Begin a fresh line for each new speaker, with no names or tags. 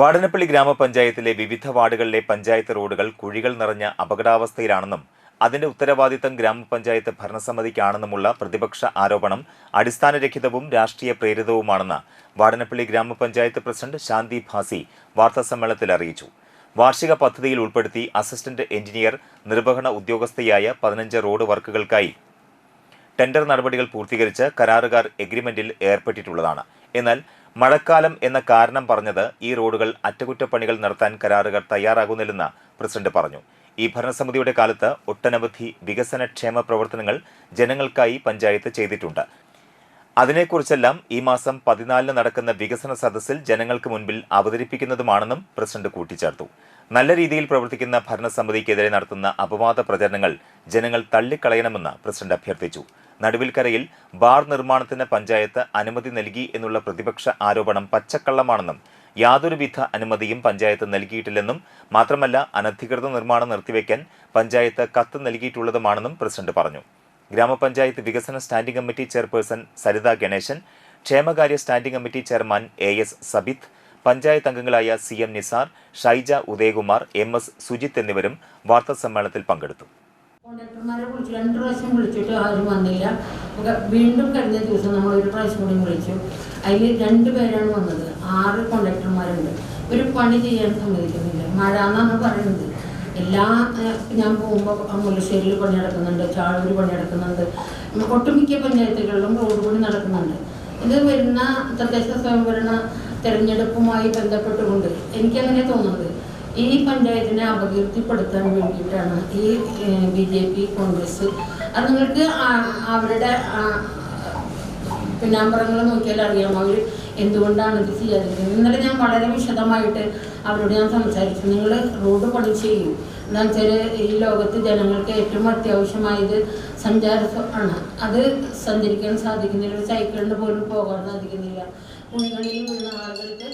വാടനപ്പള്ളി ഗ്രാമപഞ്ചായത്തിലെ വിവിധ വാർഡുകളിലെ പഞ്ചായത്ത് റോഡുകൾ കുഴികൾ നിറഞ്ഞ അപകടാവസ്ഥയിലാണെന്നും അതിന്റെ ഉത്തരവാദിത്തം ഗ്രാമപഞ്ചായത്ത് ഭരണസമിതിക്കാണെന്നുമുള്ള പ്രതിപക്ഷ ആരോപണം അടിസ്ഥാനരഹിതവും രാഷ്ട്രീയ പ്രേരിതവുമാണെന്ന് വാടനപ്പള്ളി ഗ്രാമപഞ്ചായത്ത് പ്രസിഡന്റ് ശാന്തി ഭാസി വാർത്താസമ്മേളനത്തിൽ അറിയിച്ചു. വാർഷിക പദ്ധതിയിൽ ഉൾപ്പെടുത്തി അസിസ്റ്റന്റ് എഞ്ചിനീയർ നിർവഹണ ഉദ്യോഗസ്ഥയായ പതിനഞ്ച് റോഡ് വർക്കുകൾക്കായി ടെൻഡർ നടപടികൾ പൂർത്തീകരിച്ച് കരാറുകാർ എഗ്രിമെന്റിൽ ഏർപ്പെട്ടിട്ടുള്ളതാണ്. എന്നാൽ മഴക്കാലം എന്ന കാരണം പറഞ്ഞത് ഈ റോഡുകൾ അറ്റകുറ്റപ്പണികൾ നടത്താൻ കരാറുകാർ തയ്യാറാകുന്നില്ലെന്ന് പ്രസിഡന്റ് പറഞ്ഞു. ഈ ഭരണസമിതിയുടെ കാലത്ത് ഒട്ടനവധി വികസന ക്ഷേമ പ്രവർത്തനങ്ങൾ ജനങ്ങൾക്കായി പഞ്ചായത്ത് ചെയ്തിട്ടുണ്ട്. അതിനെക്കുറിച്ചെല്ലാം ഈ മാസം പതിനാലിന് നടക്കുന്ന വികസന സദസ്സിൽ ജനങ്ങൾക്ക് മുൻപിൽ അവതരിപ്പിക്കുന്നതുമാണെന്നും പ്രസിഡന്റ് കൂട്ടിച്ചേർത്തു. നല്ല രീതിയിൽ പ്രവർത്തിക്കുന്ന ഭരണസമിതിക്കെതിരെ നടത്തുന്ന അപവാദ പ്രചരണങ്ങൾ ജനങ്ങൾ തള്ളിക്കളയണമെന്ന് പ്രസിഡന്റ് അഭ്യർത്ഥിച്ചു. നടുവിൽക്കരയിൽ ബാർ നിർമ്മാണത്തിന് പഞ്ചായത്ത് അനുമതി നൽകി എന്നുള്ള പ്രതിപക്ഷ ആരോപണം പച്ചക്കള്ളമാണെന്നും യാതൊരുവിധ അനുമതിയും പഞ്ചായത്ത് നൽകിയിട്ടില്ലെന്നും മാത്രമല്ല അനധികൃത നിർമ്മാണം നിർത്തിവെക്കാൻ പഞ്ചായത്ത് കത്ത് നൽകിയിട്ടുള്ളതുമാണെന്നും പ്രസിഡന്റ് പറഞ്ഞു. ഗ്രാമപഞ്ചായത്ത് വികസന standing committee chairperson Saritha Ganeshan ക്ഷേമകാര്യ standing committee chairman A S Sabith panchayat അംഗങ്ങളായ C M Nisar Shaija Udayakumar M S Sujith എന്നിവരും വാർത്താസമ്മേളനത്തിൽ പങ്കെടുത്തു.
കോൺട്രാക്ടർമാരെ വിളിച്ചു. രണ്ട് പ്രാവശ്യം വിളിച്ചിട്ട് ആരും വന്നില്ല. വീണ്ടും കഴിഞ്ഞ ദിവസം നമ്മൾ ഒരു പ്രാവശ്യം കൂടി വിളിച്ചു. അതിൽ രണ്ട് പേരാണ് വന്നത്. ആറ് കോൺട്രാക്ടർമാരുണ്ട് ഒരു പണി ചെയ്യാൻ സമ്മതിക്കുന്നില്ല. മഴ എന്നാണ് പറയുന്നത്. എല്ലാ ഞാൻ പോകുമ്പോൾ മുല്ലശ്ശേരിയിൽ പണി നടക്കുന്നുണ്ട്. ചാഴൂർ പണി നടക്കുന്നുണ്ട്. ഒട്ടുമിക്ക പഞ്ചായത്തുകളിലും റോഡ് പണി നടക്കുന്നുണ്ട്. ഇത് വരുന്ന തദ്ദേശ സ്വയംഭരണ തെരഞ്ഞെടുപ്പുമായി ബന്ധപ്പെട്ടുകൊണ്ട് എനിക്കങ്ങനെ തോന്നുന്നത്. ഈ പഞ്ചായത്തിനെ അപകീർത്തിപ്പെടുത്താൻ വേണ്ടിയിട്ടാണ് ഈ ബി ജെ പി കോൺഗ്രസ്. അത് നിങ്ങൾക്ക് അവരുടെ പിന്നാമ്പറങ്ങൾ നോക്കിയാൽ അറിയാം അവർ എന്തുകൊണ്ടാണ് ഇത് ചെയ്യാതിരിക്കുന്നത്? ഇന്നലെ ഞാൻ വളരെ വിശദമായിട്ട് അവരോട് ഞാൻ സംസാരിച്ചു. നിങ്ങൾ റോഡ് പണി ചെയ്യും. എന്താണെന്ന് വെച്ചാൽ ഈ ലോകത്ത് ജനങ്ങൾക്ക് ഏറ്റവും അത്യാവശ്യമായത് സഞ്ചാര ആണ്. അത് സഞ്ചരിക്കാൻ സാധിക്കുന്നില്ല. ഒരു സൈക്കിളിന് പോലും പോകാൻ സാധിക്കുന്നില്ല. കുഴികളിൽ വീഴുന്ന ആളുകൾക്ക്